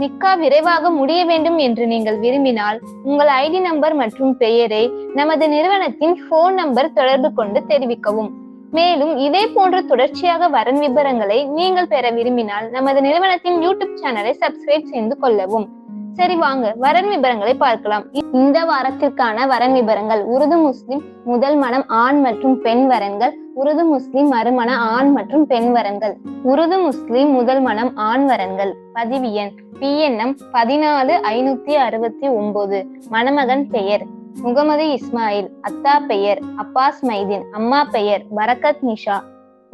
நிக்கா விரைவாக முடிய வேண்டும் என்று நீங்கள் விரும்பினால் உங்கள் ஐடி நம்பர் மற்றும் பெயரை நமது நிறுவனத்தின் போன் நம்பர் தொடர்பு கொண்டு தெரிவிக்கவும். மேலும் இதே போன்ற தொடர்ச்சியாக வரன் விபரங்களை நீங்கள் பெற விரும்பினால் நமது நிறுவனத்தின் யூடியூப் சேனலை சப்ஸ்கிரைப் செய்து கொள்ளவும். சரி வாங்க. வரன் விபரங்களை பார்க்கலாம். இந்த வாரத்திற்கான வரன் விபரங்கள். உருது முஸ்லிம் முதல் மனம் ஆண் மற்றும் பெண் வரன்கள். உருது முஸ்லிம் மறுமண ஆண் மற்றும் பெண் வரன்கள். உருது முஸ்லிம் முதல் மனம் ஆண் வரன்கள். பதிவு எண். பிஎன்எம் பதினாலு ஐநூத்தி அறுபத்தி ஒன்பது. மணமகன் பெயர். முகமது இஸ்மாயில். அத்தா பெயர். அப்பாஸ் மைதீன். அம்மா பெயர். பரக்கத் நிஷா.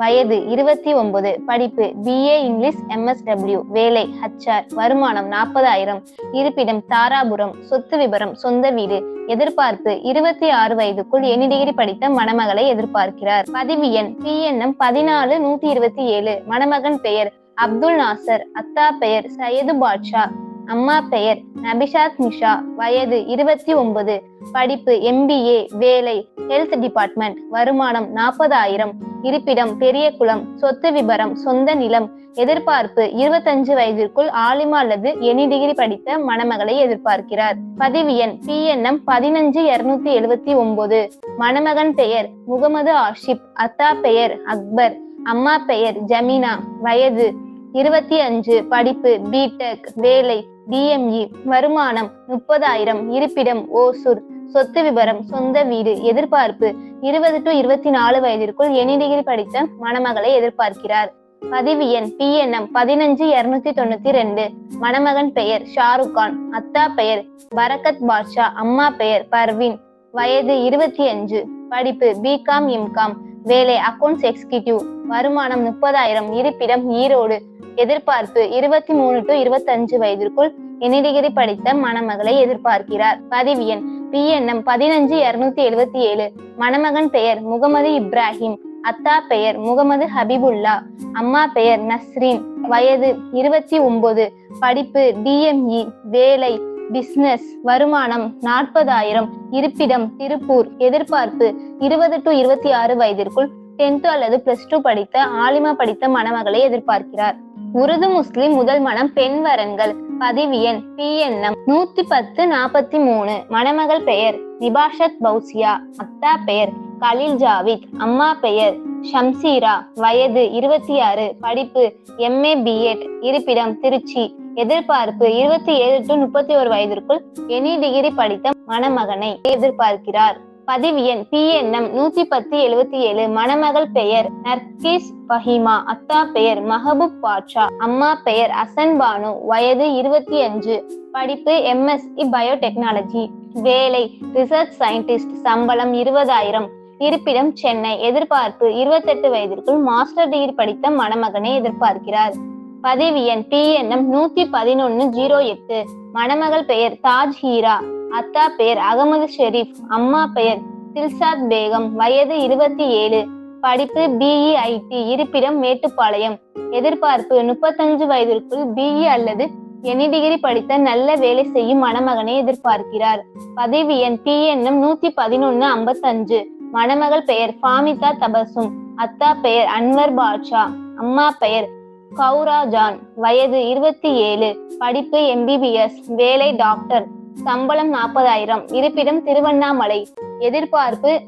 வயது இருபத்தி ஒன்பது படிப்பு பிஏ இங்கிலீஷ் எம்எஸ்டபிள்யூ வேலை ஹச்ஆர் வருமானம் நாற்பதாயிரம். இருப்பிடம் தாராபுரம் சொத்து விபரம் சொந்த வீடு. எதிர்பார்ப்பு இருபத்தி ஆறு வயதுக்குள் எனி டிகிரி படித்த மணமகளை எதிர்பார்க்கிறார். பதிவு எண் பி பிஎன்எம் பதினாலு நூத்தி இருபத்தி ஏழு. மணமகன் பெயர் அப்துல் நாசர் அத்தா பெயர் சையது பாட்ஷா. அம்மா பெயர் நபிஷாத் நிஷா வயது இருபத்தி ஒன்பது. படிப்பு எம்பிஏ வேலை ஹெல்த் டிபார்ட்மெண்ட் வருமானம் நாற்பதாயிரம். இருப்பிடம் பெரிய குளம் சொத்து விபரம் சொந்த நிலம். எதிர்பார்ப்பு இருபத்தஞ்சு வயதிற்குள் ஆலிமா அல்லது எனி டிகிரி படித்த மணமகளை எதிர்பார்க்கிறார். பதிவு எண் பிஎன்எம் பதினஞ்சு இருநூத்தி எழுபத்தி ஒன்பது. மணமகன் பெயர் முகமது ஆஷிப் அத்தா பெயர் அக்பர். அம்மா பெயர் ஜமீனா. வயது இருபத்தி அஞ்சு படிப்பு பிடெக் வேலை டிஎம்இ வருமானம் முப்பதாயிரம் இருப்பிடம் ஓசூர். சொத்து விவரம் சொந்த வீடு எதிர்பார்ப்பு. இருபது டு இருபத்தி நாலு வயதிற்குள் எனி டிகிரி படித்த மணமகளை எதிர்பார்க்கிறார். பதிவு எண் பிஎன்எம் பதினஞ்சு இருநூத்தி தொண்ணூத்தி ரெண்டு. மணமகன் பெயர் ஷாருக் கான். அத்தா பெயர் பரகத் பாட்ஷா. அம்மா பெயர் பர்வீன். வயது இருபத்தி அஞ்சு படிப்பு பிகாம் எம்காம் வேலை அக்கவுண்ட்ஸ் எக்ஸிகியூட்டிவ் வருமானம் முப்பதாயிரம் இருப்பிடம் ஈரோடு. எதிர்பார்ப்பு இருபத்தி மூணு டு இருபத்தஞ்சு வயதிற்குள் எனி படித்த மணமகளை எதிர்பார்க்கிறார். பதிவு எண் பிஎன்எம் பதினஞ்சு இருநூத்தி எழுபத்தி ஏழு. மணமகன் பெயர் முகமது இப்ராஹிம். அத்தா பெயர் முகமது ஹபிபுல்லா. அம்மா பெயர் நஸ்ரீன். வயது இருபத்தி ஒன்பது. படிப்பு டிஎம்இ வேலை பிசினஸ் வருமானம் நாற்பதாயிரம். இருப்பிடம் திருப்பூர் எதிர்பார்ப்பு இருபது டு இருபத்தி ஆறு வயதிற்குள் டென்த் அல்லது பிளஸ் டூ படித்த ஆலிமா படித்த மணமகளை எதிர்பார்க்கிறார். உருது முஸ்லிம் முதல் மனம் பெண் வரன்கள் பதிவு எண் பிஎன்எம் நூத்தி பத்து நாற்பத்தி மூணு மணமகள் பெயர் நிபாஷத் பௌசியா அத்தா பெயர் கலில் ஜாவித் அம்மா பெயர் ஷம்சீரா. வயது இருபத்தி ஆறு படிப்பு எம்ஏ பிஎட் இருப்பிடம் திருச்சி. எதிர்பார்ப்பு. இருபத்தி ஏழு டு முப்பத்தி ஒரு வயதிற்குள் எனி டிகிரி படித்த மணமகனை எதிர்பார்க்கிறார். பதிவு எண் பிஎன்எம் நூத்தி பத்து எழுவத்தி ஏழு மணமகள் பெயர் நர்கிஸ் பஹிமா அத்தா பெயர் மஹபூப் பாட்ஷா அம்மா பெயர் அசன் பானு வயது இருபத்தி அஞ்சு படிப்பு எம்எஸ்சி பயோடெக்னாலஜி. வேலை ரிசர்ச் சயின்டிஸ்ட் சம்பளம் இருபதாயிரம். இருப்பிடம் சென்னை எதிர்பார்ப்பு இருபத்தெட்டு வயதிற்குள் மாஸ்டர் டிகிரி படித்த மணமகனை எதிர்பார்க்கிறார். பதிவு எண் பிஎன்எம் நூத்தி பதினொன்னு ஜீரோ எட்டு. மணமகள் பெயர் தாஜ் ஹீரா. அத்தா பெயர் அகமது ஷெரீப். அம்மா பெயர் தில்சாத் பேகம். வயது இருபத்தி ஏழு. படிப்பு பிஇ ஐடி இருப்பிடம் மேட்டுப்பாளையம். எதிர்பார்ப்பு முப்பத்தஞ்சு வயதிற்குள் பிஇ அல்லது எனி டிகிரி படித்த நல்ல வேலை செய்யும் மணமகனை எதிர்பார்க்கிறார். பதிவு எண் பிஎன்எம் நூத்தி பதினொன்னு ஐம்பத்தஞ்சு. மணமகள் பெயர் ஃபாமிதா தபசும். அத்தா பெயர் அன்வர் பாட்ஷா. அம்மா பெயர் கௌரா ஜான் வயது இருபத்தி ஏழு படிப்பு எம்பிபிஎஸ் வேலை டாக்டர். சம்பளம் நாற்பதாயிரம் இருப்பிடம் திருவண்ணாமலை. எதிர்பார்ப்பு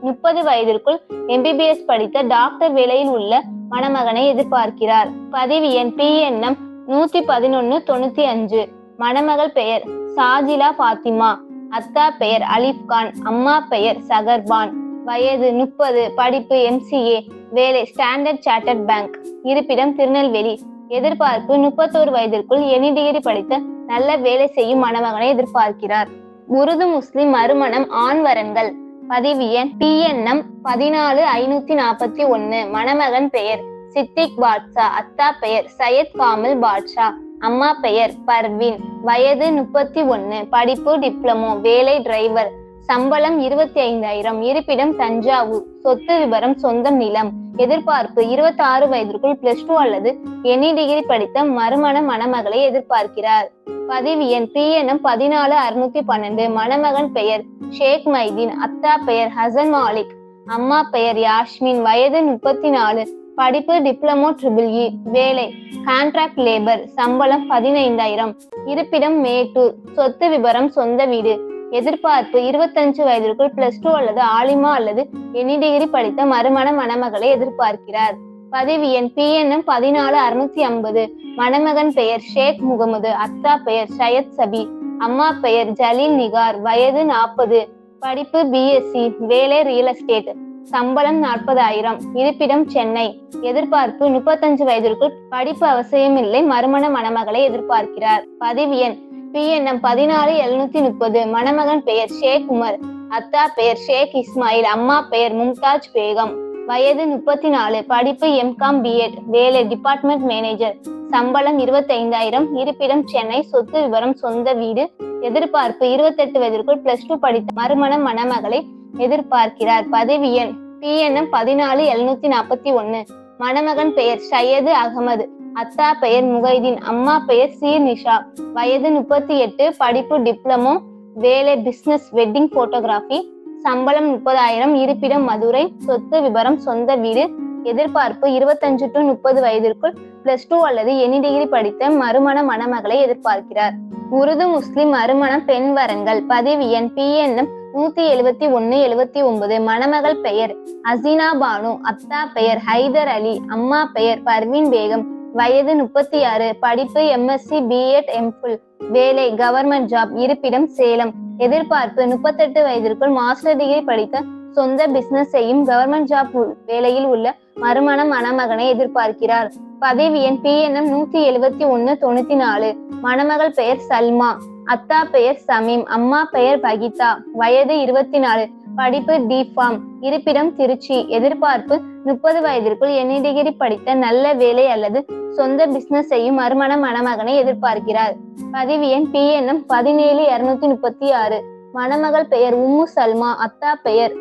முப்பது வயதிற்குள் எம்பிபிஎஸ் படித்த டாக்டர் வேலையில் உள்ள மணமகனை எதிர்பார்க்கிறார். பதிவு எண் பிஎன்எம் நூத்தி பதினொன்னு தொண்ணூத்தி அஞ்சு. மணமகள் பெயர் சாஜிலா பாத்திமா அத்தா பெயர் அலிப்கான் அம்மா பெயர் சகர்பான். வயது முப்பது படிப்பு எம்சிஏ வேலை ஸ்டாண்டர்ட் சார்ட்டர்ட் பேங்க் இருப்பிடம் திருநெல்வேலி. எதிர்பார்ப்பு முப்பத்தோரு வயதிற்குள் எனி டிகிரி படித்த நல்ல வேலை செய்யும் மணமகனை எதிர்பார்க்கிறார். உருது முஸ்லிம் மறுமணம் ஆண் வரன்கள். பதிவு எண் பிஎன்எம் பதினாலு ஐநூத்தி நாற்பத்தி ஒன்னு. மணமகன் பெயர் சித்திக் பாட்ஷா. அத்தா பெயர் சையத் காமில் பாட்ஷா. அம்மா பெயர் பர்வின். வயது முப்பத்தி ஒன்னு. படிப்பு டிப்ளமோ வேலை டிரைவர் சம்பளம் இருபத்தி ஐந்தாயிரம் இருப்பிடம் தஞ்சாவூர். சொத்து விவரம் சொந்தம் நிலம். எதிர்பார்ப்பு இருபத்தி ஆறு வயதிற்குள் பிளஸ் டூ அல்லது எனி டிகிரி படித்த மறுமண மணமகளை எதிர்பார்க்கிறார். பதிவு எண் பிஎன்எம் பதினாலு அறுநூத்தி பன்னெண்டு. மணமகன் பெயர் ஷேக் மைதீன். அத்தா பெயர் ஹசன் மாலிக். அம்மா பெயர் யாஸ்மின். வயது முப்பத்தி நாலு படிப்பு டிப்ளமோ ட்ரிபிள் இ e. வேலை கான்ட்ராக்ட் லேபர் சம்பளம் பதினைந்தாயிரம். இருப்பிடம் மேட்டூர். சொத்து விவரம் சொந்த வீடு. எதிர்பார்ப்பு இருபத்தஞ்சு வயதிற்குள் பிளஸ் டூ அல்லது ஆலிமா அல்லது எனி டிகிரி படித்த மறுமண மணமகளை எதிர்பார்க்கிறார். பதிவு எண் பிஎன்எம் பதினாலு அறுநூத்தி ஐம்பது. மணமகன் பெயர் ஷேக் முகமது அத்தா பெயர் சையத் சபி அம்மா பெயர் ஜலீல் நிகார் வயது நாற்பது படிப்பு பிஎஸ்சி வேலை ரியல் எஸ்டேட் சம்பளம் நாற்பதாயிரம். இருப்பிடம் சென்னை. எதிர்பார்ப்பு முப்பத்தஞ்சு வயதிற்குள் படிப்பு அவசியமில்லை மறுமண மணமகளை எதிர்பார்க்கிறார். பதிவு எண் பிஎன்எம் பதினாறு எழுநூத்தி முப்பது. மணமகன் பெயர் ஷேக் உமர். அத்தா பெயர் ஷேக் இஸ்மாயில். அம்மா பெயர் மும்தாஜ் பேகம். வயது முப்பத்தி நாலு படிப்பு எம்காம் பிஎட் வேலை டிபார்ட்மெண்ட் மேனேஜர். சம்பளம் இருபத்தைந்தாயிரம். இருப்பிடம் சென்னை. சொத்து விவரம் சொந்த வீடு. எதிர்பார்ப்பு இருபத்தெட்டு வயதிற்குள் பிளஸ் டூ படித்த மறுமண மணமகளை எதிர்பார்க்கிறார். பதவி எண் பிஎன்எம் பதினாலு எழுநூத்தி நாற்பத்தி ஒன்னு. மணமகன் பெயர் சையது அகமது. அத்தா பெயர் முகைதீன் அம்மா பெயர் சீர் நிஷா. வயது முப்பத்தி எட்டு படிப்பு டிப்ளமோ வேலை பிசினஸ் வெட்டிங் போட்டோகிராஃபி சம்பளம் முப்பதாயிரம் இருப்பிடம் மதுரை. சொத்து விவரம் சொந்த வீடு. எதிர்பார்ப்பு இருபத்தஞ்சு டு முப்பது வயதிற்குள் பிளஸ் டூ அல்லது எனி டிகிரி படித்த மறுமண மணமகளை எதிர்பார்க்கிறார். உருது முஸ்லிம் மறுமணம் பெண் வரங்கள். பதிவு எண் பிஎன்எம் நூத்தி எழுபத்தி ஒன்னு எழுபத்தி ஒன்பது. மணமகள் பெயர் அசீனா பானு அத்தா பெயர் ஹைதர் அலி அம்மா பெயர் பர்வீன் பேகம். வயது முப்பத்தி ஆறு படிப்பு எம்எஸ்சி பிஎட் எம்ஃபில் வேலை கவர்மெண்ட் ஜாப் இருப்பிடம் சேலம். எதிர்பார்ப்பு முப்பத்தெட்டு வயதிற்குள் மாஸ்டர் டிகிரி படித்த சொந்த பிசினஸ் செய்யும் கவர்மெண்ட் ஜாப் வேலையில் உள்ள மறுமண மணமகனை எதிர்பார்க்கிறார். பதவி எண் பிஎன்எம் நூத்தி எழுபத்தி ஒன்னு தொண்ணூத்தி நாலு. மணமகள் பெயர் சல்மா. அத்தா பெயர் சமீம். அம்மா பெயர் பகிதா. வயது இருபத்தி நாலு படிப்பு டிஃபார்ம் இருப்பிடம் திருச்சி. எதிர்பார்ப்பு முப்பது வயதிற்குள் எனி டிகிரி படித்த நல்ல வேலை அல்லது சொந்த பிசினஸ் செய்யும் மறுமண மணமகனை எதிர்பார்க்கிறார். பதிவு எண் பிஎன்எம் பதினேழு இருநூத்தி முப்பத்தி ஆறு. மணமகள் பெயர் உம்மு சல்மா அத்தா பெயர்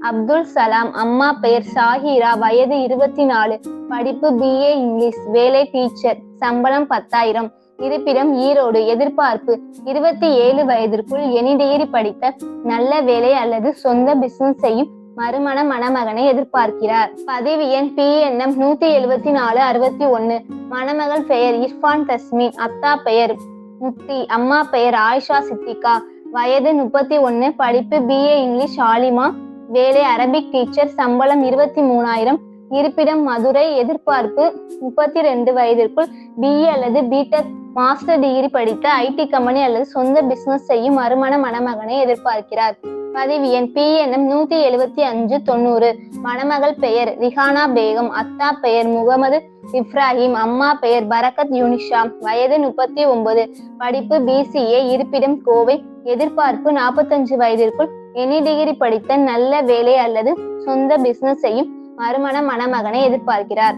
அப்துல் சலாம் அம்மா பெயர் சாஹிரா வயது இருபத்தி நாலு. படிப்பு பிஏ இங்கிலீஷ். வேலை டீச்சர் சம்பளம் பத்தாயிரம். இருப்பிடம் ஈரோடு எதிர்பார்ப்பு. இருபத்தி ஏழு வயதிற்குள் எனிடேறி படித்த நல்ல வேலை அல்லது சொந்த பிசினஸ் செய்யும் மறுமண மணமகனை எதிர்பார்க்கிறார். பதிவு எண் பி என்எம் நூத்தி எழுபத்தி நாலு அறுபத்தி ஒன்னு. மணமகள் பெயர் இர்ஃபான் தஸ்மின். அத்தா பெயர் முத்தி அம்மா பெயர் ஆயிஷா சித்திகா. வயது முப்பத்தி ஒன்னு. படிப்பு பிஏ இங்கிலீஷ் ஆலிமா. வேலை அரபிக் டீச்சர். சம்பளம் இருபத்தி மூணாயிரம். இருப்பிடம் மதுரை எதிர்பார்ப்பு முப்பத்தி ரெண்டு வயதிற்குள் பிஏ அல்லது பிடெக் மாஸ்டர் டிகிரி படித்த ஐடி கம்பெனி அல்லது சொந்த பிசினஸ் செய்யும் மறுமண மணமகனை எதிர்பார்க்கிறார். பதிவு எண் பிஎன்எம் நூத்தி எழுபத்தி அஞ்சு தொண்ணூறு. மணமகள் பெயர் ரிஹானா பேகம். அத்தா பெயர் முகமது இப்ராஹிம். அம்மா பெயர் பரகத் யூனிஷா வயது முப்பத்தி ஒன்பது. படிப்பு பிசிஏ இருப்பிடம் கோவை. எதிர்பார்ப்பு நாற்பத்தஞ்சு வயதிற்குள் எனி டிகிரி படித்த நல்ல வேலை அல்லது சொந்த பிசினஸ் செய்யும் மறுமண மணமகனை எதிர்பார்க்கிறார்.